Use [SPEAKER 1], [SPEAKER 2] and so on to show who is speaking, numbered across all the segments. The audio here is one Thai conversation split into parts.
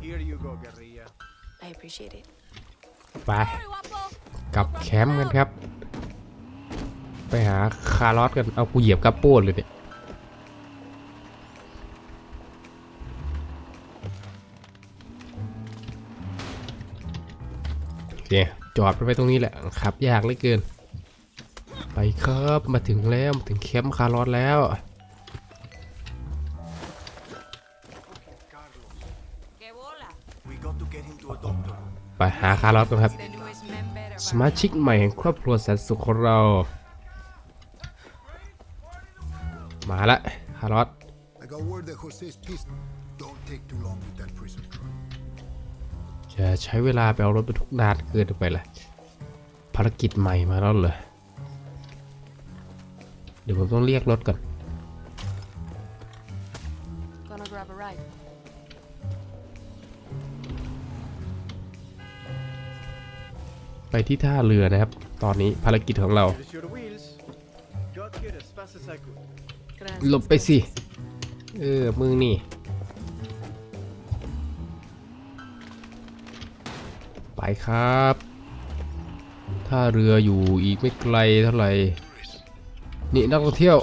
[SPEAKER 1] Here you go, guerrilla.
[SPEAKER 2] I appreciate it.
[SPEAKER 3] ไป กลับแคมป์กันครับ ไปหาคาร์ลอสกัน เอากูเหยียบกระโป้นเลยเนี่ยโอเคจอดไปตรงนี้แหละขับยากเหลือเกิน ไปครับ มาถึงแล้ว มาถึงแคมป์คาร์ลอสแล้ว ไปหาคาร์ลอสกันครับ สมาชิกใหม่แห่งครอบครัวแสนสุขของเรา มาละคาร์ลอส
[SPEAKER 4] I got word that Jose's pissed. Don't take too long with that prison truck.
[SPEAKER 3] จะใช้เวลาไปเอารถบรรทุกนานเกินไปละภารกิจใหม่มาแล้วเหรอเดี๋ยวผมต้องเรียกรถก่อน ที่ท่าเรือนะครับ ตอนนี้ภารกิจของเรา หลบไปสิ เออ มึงนี่ ไปครับ ท่าเรืออยู่อีกไม่ไกลเท่าไหร่ นี่นักท่องเที่ยว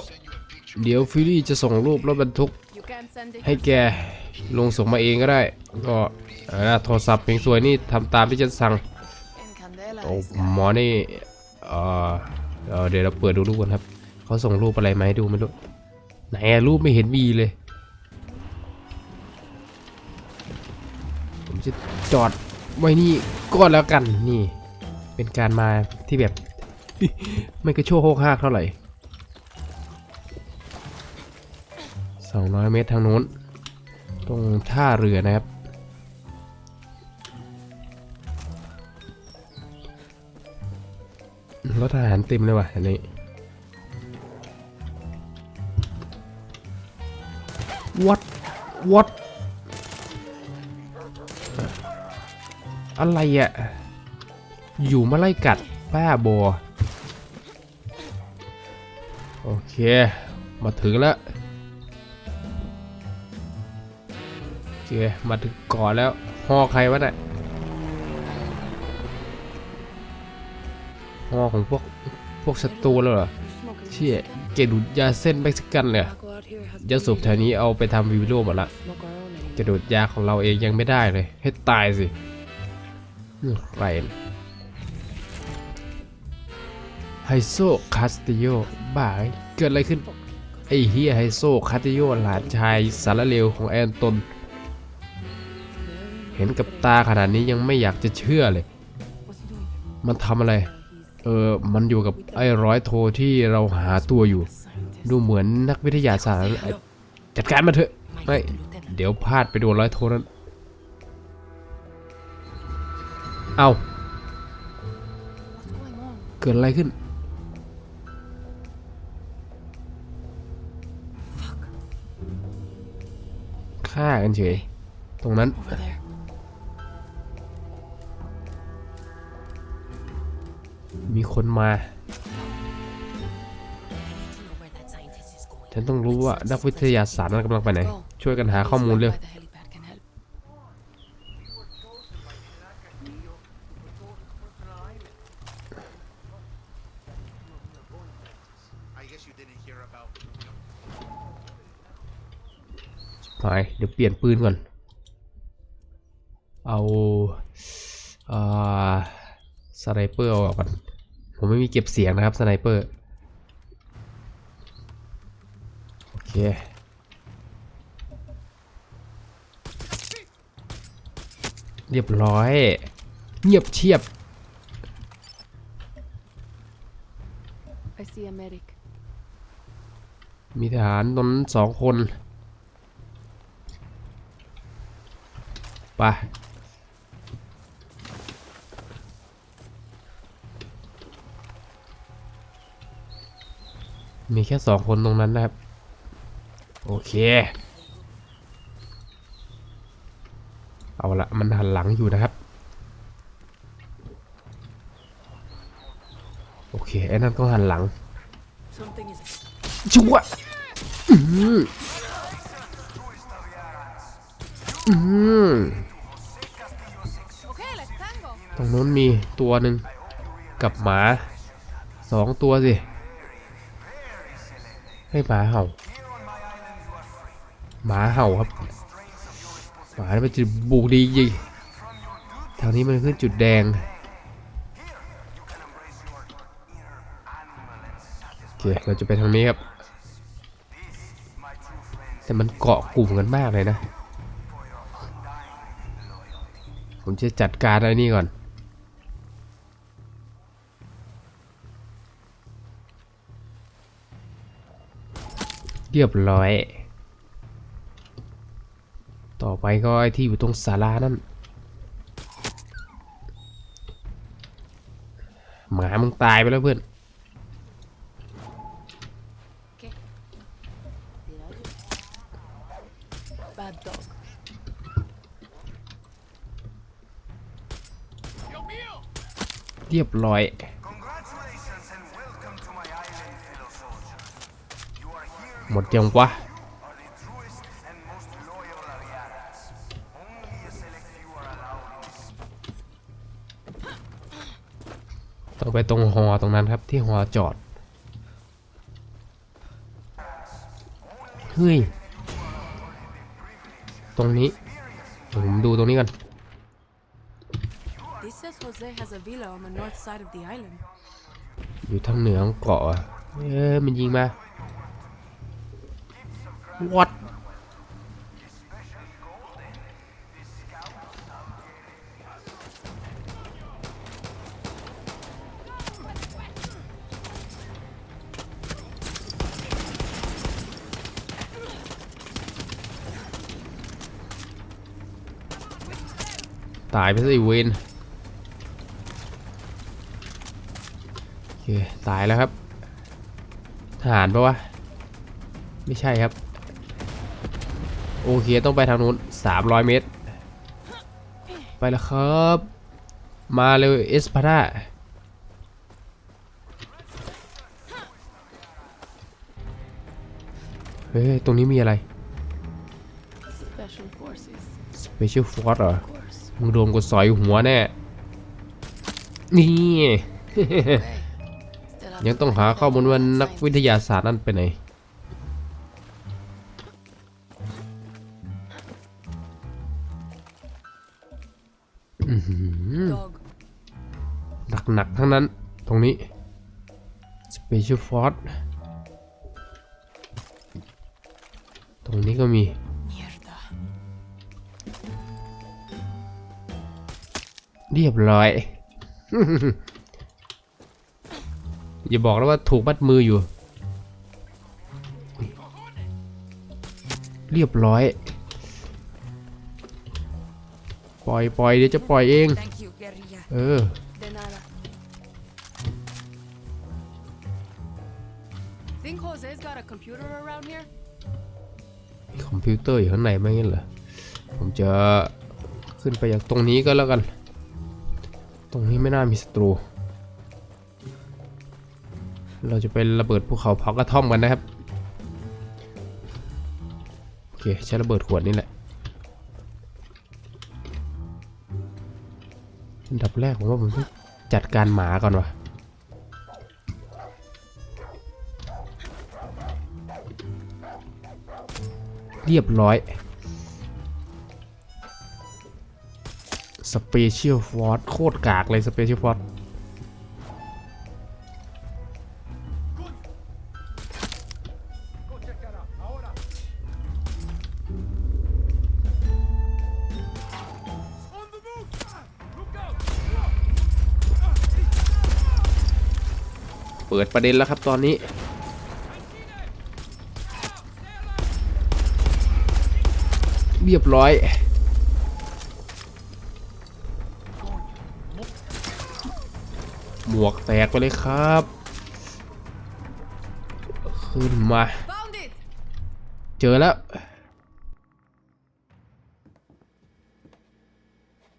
[SPEAKER 3] เดี๋ยวฟิลลี่จะส่งรูปรถบรรทุก ให้แกลงส่งมาเองก็ได้ ก็โทรศัพท์เพลงสวยนี่ทำตามที่ฉันสั่ง โอ้หมอนี่เออเออเดี๋ยวเราเปิดดูรูปกันครับเขาส่งรูปอะไรมาให้ดูไม่รู้ไหนรูปไม่เห็นมีเลย ผมจะจอดไว้นี่ก็แล้วกันนี่ เป็นการมาที่แบบ ไม่กระโชกโคกฮากเท่าไหร่200 เมตรทางโน้น ตรงท่าเรือนะครับ รถทหารเต็มเลยว่ะอันนี้ what what อะไรอะอยู่มาไล่กัดป้าบอโอเค มาถึงแล้วโอเค มาถึงก่อนแล้วหอใครวะน่ะ อของพวกพวกศัตรูแล้วเหรอเชี่ยเกดูดยาเส้นเม็กซิกันเลยยาสูบแถวนี้เอาไปทำวิวโรหมดละ
[SPEAKER 2] smoke our own anymore.
[SPEAKER 3] จะดูดยาของเราเองยังไม่ได้เลย ให้ตายสิอื้อใครไฮโซคาสติโยบ้าเอ้เกิดอะไรขึ้น ไอ้เฮียไฮโซคาสติโยหลานชายสารเลวของแอนตน เห็นกับตาขนาดนี้ยังไม่อยากจะเชื่อเลย มันทำอะไร เออมันอยู่กับไอ้ร้อยโทที่เราหาตัวอยู่ ดูเหมือนนักวิทยาศาสตร์จัดการมาเถอะไม่เดี๋ยวพลาดไปโดนร้อยโทนั้นเอาเกิดอะไรขึ้น ฆ่ากันเฉย ตรงนั้น มีคนมา ฉันต้องรู้ว่านักวิทยาศาสตร์นั้นกำลังไปไหน ช่วยกันหาข้อมูลเร็วไปเดี๋ยวเปลี่ยนปืนก่อน เอาเอ่อสไนเปอร์ออกก่อน ผมไม่มีเก็บเสียงนะครับสไนเปอร์โอเคเรียบร้อย เงียบเชียบ
[SPEAKER 2] I see a medic.
[SPEAKER 3] มีทหารตนสองคน ไป มีแค่สองคนตรงนั้นนะครับ โอเค เอาละมันหันหลังอยู่นะครับ โอเค ไอ้นั่นก็หันหลัง
[SPEAKER 2] Something is
[SPEAKER 3] ชัวอื้อหืออื้อหือตรงนู้นมีตัวหนึ่งกับหมาสองตัวสิ ให้หมาเห่า หมาเห่าครับ หมานี่มันจะบุกดีจริงแถวนี้มันขึ้นจุดแดงโอเคเราจะไปทางนี้ครับ แต่มันเกาะกลุ่มกันมากเลยนะ ผมจะจัดการอะไรนี่ก่อน เรียบร้อย ต่อไปก็ไอที่อยู่ตรงศาลานั่น หมามึงตายไปแล้วเพื่อนเรียบร้อย มดยังวะ
[SPEAKER 1] are the truest and most loyal Arianas. Only a select few are allowed in this
[SPEAKER 3] ต้องไปตรงหอตรงนั้นครับที่หอจอด เฮ้ย ตรงนี้เดี๋ยวผมดูตรงนี้กัน
[SPEAKER 2] This says Jose has a villa on the north side of the island.
[SPEAKER 3] อยู่ทางเหนือของเกาะอะเอ้ยมันยิงมา what ตายไปซะอีเวนโอเค ตายแล้วครับ ทหารปะวะ ไม่ใช่ครับ โอเคต้องไปทางนู้น300 เมตร ไปแล้วครับ มาเร็วเอสพาร่าเฮ้ย ตรงนี้มีอะไร
[SPEAKER 2] Special forces,
[SPEAKER 3] Special Force เหรอ
[SPEAKER 2] of course.
[SPEAKER 3] มึงโดนกดสอยหัวแน่ นี่
[SPEAKER 2] Still have
[SPEAKER 3] ยัง
[SPEAKER 2] to
[SPEAKER 3] ต้อง
[SPEAKER 2] find
[SPEAKER 3] หา
[SPEAKER 2] the
[SPEAKER 3] ข้อมูลว่า
[SPEAKER 2] Belgrade
[SPEAKER 3] นัก
[SPEAKER 2] sign.
[SPEAKER 3] วิทยาศาสตร์นั่นไปไหน กๆทั้งนั้นตรงนี้ Special Force ตรงนี้ก็มี
[SPEAKER 2] Mierda.
[SPEAKER 3] เรียบร้อย อย่าบอกแล้วว่าถูกมัดมืออยู่ เรียบร้อย ปล่อยปล่อยเดี๋ยวจะปล่อยเอง
[SPEAKER 2] Thank you, guerrilla.
[SPEAKER 3] เออ
[SPEAKER 2] Think Jose's got a computer around here?
[SPEAKER 3] คอมพิวเตอร์อยู่ข้างในไหมงั้นเหรอ ผมจะขึ้นไปจากตรงนี้ก็แล้วกัน ตรงนี้ไม่น่ามีศัตรู เราจะไประเบิดภูเขาเผากระท่อมกันนะครับ โอเคใช้ระเบิดขวดนี่แหละ อันดับแรกผมว่าผมต้องจัดการหมาก่อนวะ เรียบร้อยสเปเชียลฟอร์ e โคตรกากเลยสเปเชียลฟอร์ e เปิดประเด็นแล้วครับตอนนี้ เรียบร้อย หมวกแตกไปเลยครับ ขึ้นมา
[SPEAKER 2] Found it!
[SPEAKER 3] เจอแล้ว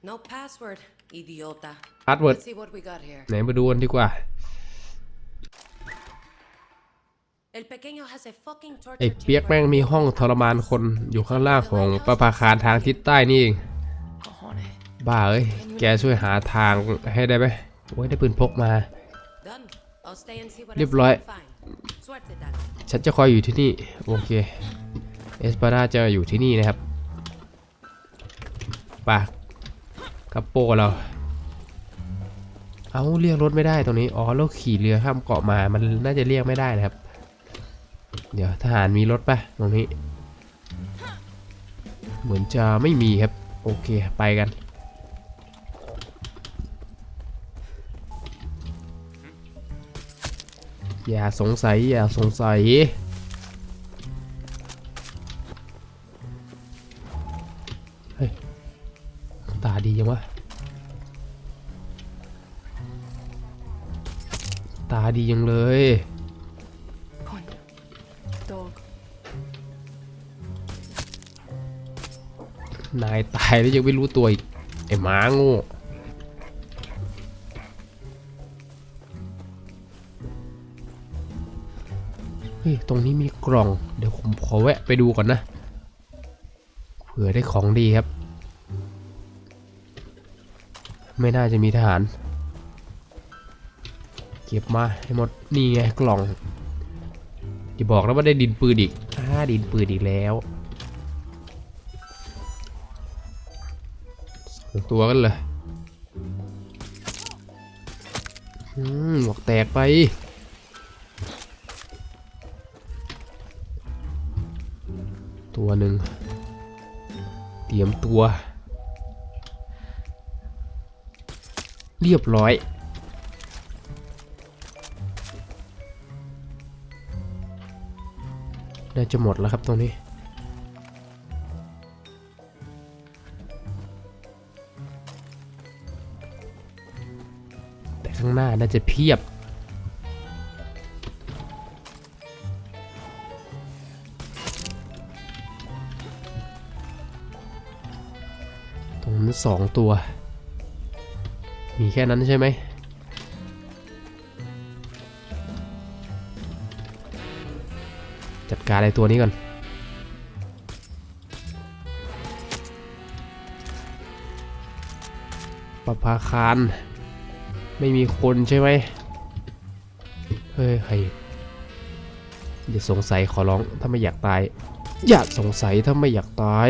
[SPEAKER 5] No password, idiota.
[SPEAKER 3] พาสเวิร์ด
[SPEAKER 5] Let's see what we got here.
[SPEAKER 3] ไหนมาดูกันดีกว่า ไอ้
[SPEAKER 5] torture
[SPEAKER 3] เปียก
[SPEAKER 5] chamber
[SPEAKER 3] แม่งมีห้องทรมานคนอยู่ข้างล่างของประภาคารทางทิศใต้นี่เอง
[SPEAKER 2] Cojones.
[SPEAKER 3] บ้าเอ้ย แกช่วยหาทางให้ได้ไหมโอ้ยได้ปืนพกมา
[SPEAKER 5] Done. I'll stay and see what
[SPEAKER 3] Liệp
[SPEAKER 5] else I
[SPEAKER 3] loại.
[SPEAKER 5] can find. Suerte, Dan.
[SPEAKER 3] ฉันจะคอยอยู่ที่นี่ โอเค เอสปาร่าจะอยู่ที่นี่นะครับไป่ะกับโปเรา เอาเรียกรถไม่ได้ตรงนี้ อ๋อเราขี่เรือข้ามเกาะมา มันน่าจะเรียกไม่ได้นะครับ เดี๋ยวทหารมีรถป่ะตรงนี้ เหมือนจะไม่มีครับ โอเคไปกันอย่าสงสัยอย่าสงสัย แล้วยังไม่รู้ตัวอีก ไอ้หมาโง่เฮ้ยตรงนี้มีกล่อง เดี๋ยวผมขอแวะไปดูก่อนนะ เผื่อได้ของดีครับ ไม่น่าจะมีทหาร เก็บมาให้หมด นี่ไงกล่องอย่บอกนะว่าได้ดินปืนอีกอ่าดินปืนอีกแล้ว ตัวกันเลยอืมหมวกแตกไปตัวหนึ่งเตรียมตัว เรียบร้อยน่าจะหมดแล้วครับตรงนี้ ข้างหน้าน่าจะเพียบ ตรงนั้นสองตัว มีแค่นั้นใช่ไหมจัดการอะไอ้ตัวนี้ก่อนประภาคาร ไม่มีคนใช่ไหมเฮ้ยใครอย่าสงสัยขอร้องถ้าไม่อยากตาย อย่าสงสัยถ้าไม่อยากตาย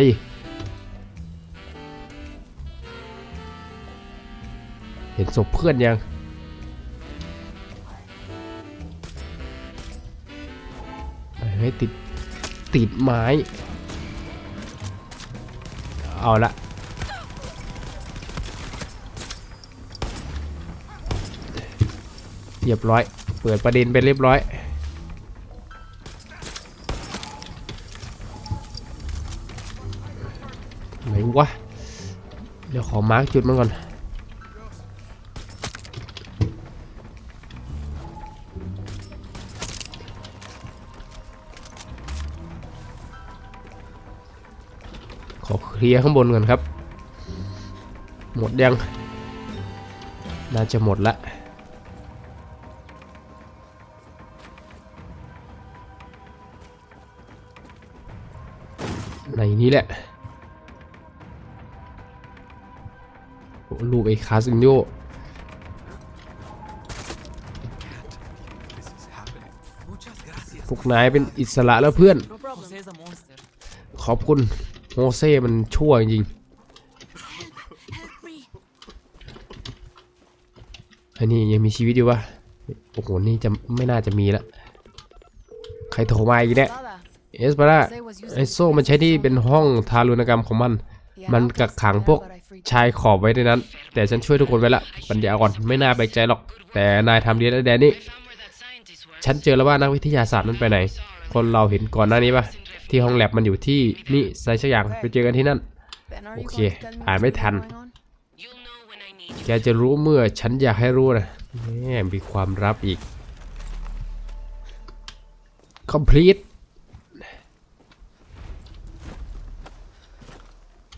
[SPEAKER 3] เห็นศพเพื่อนยัง ให้ติด ติดไม้ เอาละ เรียบร้อย เปิดประเด็นไปเรียบร้อย ไหนวะ เดี๋ยวขอมาร์กจุดมันก่อน ขอเคลียร์ข้างบนก่อนครับ หมดยัง น่าจะหมดละ นนี้แหละลูกไอ้คาสิโยพวกนายเป็นอิสระแล้วเพื่อน ขอบคุณโมเซ่มันชั่วจริงอันนี้ยังมีชีวิตอยู่วะโอ้โห นี่จะไม่น่าจะมีละ ใครโทรมาอีกเนี่ย เอสปาร่า
[SPEAKER 2] Jose was using
[SPEAKER 3] ไอโซ่มันใช้ที่เป็นห้องทารุณกรรมของมัน
[SPEAKER 2] Yeah,
[SPEAKER 3] มัน
[SPEAKER 2] I'll
[SPEAKER 3] กัก
[SPEAKER 2] test
[SPEAKER 3] ขัง
[SPEAKER 2] it
[SPEAKER 3] พวก
[SPEAKER 2] out, but I freed
[SPEAKER 3] ชายขอบไว้ในนั้น แต่ฉันช่วยทุกคนไว้ละ ปัญญาอ่อนไม่น่าแปลกใจหรอก แต่นายทำดีแล้วแดนนี่ ฉันเจอแล้วว่านักวิทยาศาสตร์นั้นไปไหน คนเราเห็นก่อนหน้านี้ปะที่ห้องแลบมันอยู่ที่นี่ไซสักอย่างไปเจอกันที่นั่น
[SPEAKER 2] Ben, are you
[SPEAKER 3] Okay,
[SPEAKER 2] going to tell me
[SPEAKER 3] อ่าน
[SPEAKER 2] what's
[SPEAKER 3] ไม่
[SPEAKER 2] really
[SPEAKER 3] ทัน
[SPEAKER 2] going on?
[SPEAKER 3] แกจะรู้เมื่อฉันอยากให้รู้นะแหมมีความลับอีก complete